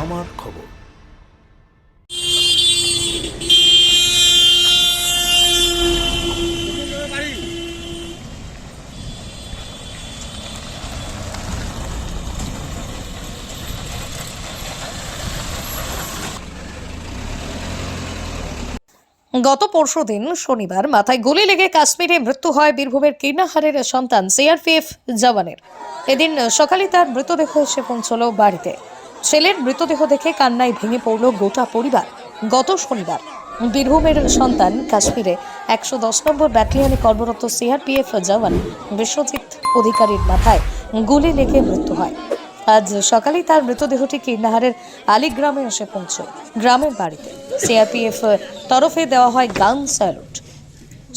আমার খবর। গত পরশুদিন শনিবার মাথায় গুলি লেগে কাশ্মীরে মৃত্যু হয় বীরভূমের কীর্ণাহারের সন্তান সিআরপিএফ জওয়ানের। এদিন সকালে তার মৃতদেহ এসে পৌঁছল বাড়িতে। ছেলের মৃতদেহ দেখে কান্নায় ভেঙে পড়ল গোটা পরিবার। গত শনিবার, বীরভূমের সন্তান কাশ্মীরে একশো দশ নম্বর ব্যাটালিয়নে কর্মরত সিআরপিএফ জওয়ান বিশ্বজিৎ অধিকারীর মাথায় গুলি লেগে মৃত্যু হয়। আজ সকালেই তার মৃতদেহটি কীর্ণাহারের আলিগ্রামে এসে পৌঁছয়। গ্রামের বাড়িতে সিআরপিএফ তরফে দেওয়া হয় গান স্যালুট।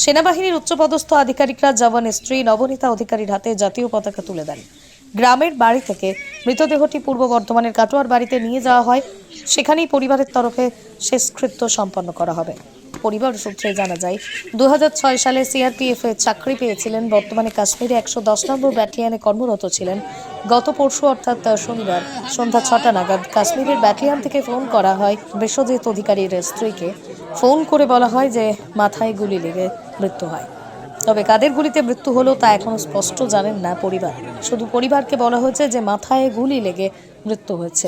সেনাবাহিনীর উচ্চপদস্থ আধিকারিকরা জওয়ানের স্ত্রী নবনীতা অধিকারীর হাতে জাতীয় পতাকা তুলে দেন। গ্রামের বাড়ি থেকে মৃতদেহটি পূর্ব বর্ধমানের কাটোয়ার বাড়িতে নিয়ে যাওয়া হয়। সেখানেই পরিবারের তরফে শেষকৃত্য সম্পন্ন করা হবে। পরিবার সূত্রে জানা যায় দু হাজার ছয় সালে সিআরপিএফ এ চাকরি পেয়েছিলেন। বর্তমানে কাশ্মীরে একশো দশ নম্বর ব্যাটালিয়নে কর্মরত ছিলেন। গত পরশু অর্থাৎ শনিবার সন্ধ্যা ছটা নাগাদ কাশ্মীরের ব্যাটালিয়ন থেকে ফোন করা হয় বিশ্বজিৎ অধিকারীর স্ত্রীকে। ফোন করে বলা হয় যে, মাথায় গুলি লেগে মৃত্যু হয়। তবে কাদের গুলিতে মৃত্যু হলো তা এখনও স্পষ্ট জানেন না পরিবার। শুধু পরিবারকে বলা হয়েছে যে মাথায় গুলি লেগে মৃত্যু হয়েছে।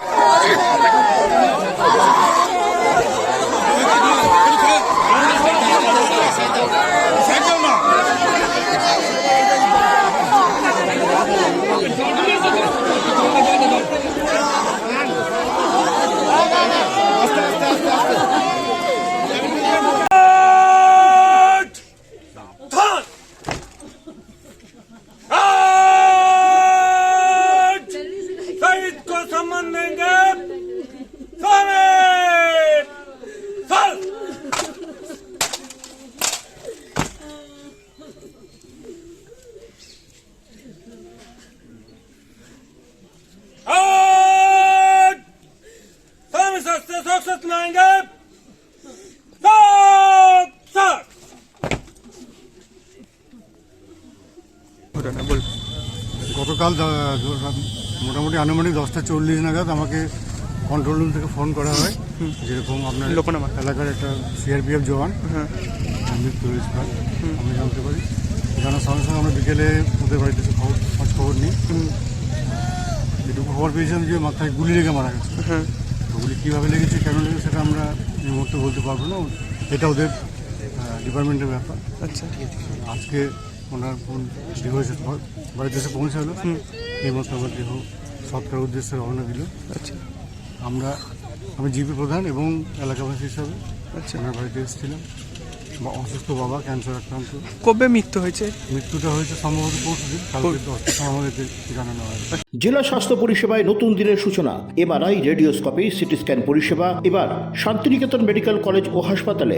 গতকাল দা- দু- মোটামুটি আনুমানিক দশটা চল্লিশ নাগাদ আমাকে কন্ট্রোল রুম থেকে ফোন করা হয়। যেরকম আপনার এলাকার একটা সিআরপিএফ জওয়ান মৃত্যু হয়েছে আমি জানতে পারি। জানার সঙ্গে সঙ্গে আমরা বিকেলে ওদের বাড়িতে খবর খোঁজ খবর নিই। যেটুকু খবর পেয়েছিলাম যে মাথায় গুলি লেগে মারা গেছে। তো গুলি কীভাবে লেগেছে কেন লেগেছে সেটা আমরা এই মুহূর্তে বলতে পারব না। এটা ওদের ডিপার্টমেন্টের ব্যাপার। আচ্ছা। আজকে ওনার ফোন দেহ বাড়িতে এসে পৌঁছালো। এই মতো আমার দেহ সৎকার উদ্দেশ্যে রওনা দিল। আচ্ছা। আমরা আমি জিপি প্রধান এবং এলাকাবাসী হিসাবে আচ্ছা। ওনার বাড়িতে এসেছিলাম। বা অসুস্থ বাবা ক্যান্সার আক্রান্ত। কবে মৃত্যু হয়েছে? মৃত্যুটা হয়েছে সম্ভবত পরশু দিন কালকে দশটার সময় আমাদেরকে জানানো হয়। জেলা স্বাস্থ্য পরিষেবায় নতুন দিনের সূচনা। এমআরআই রেডিওস্কোপি সিটি স্ক্যান পরিষেবা। এবার শান্তিনিকেতন মেডিকেল কলেজ ও হাসপাতালে।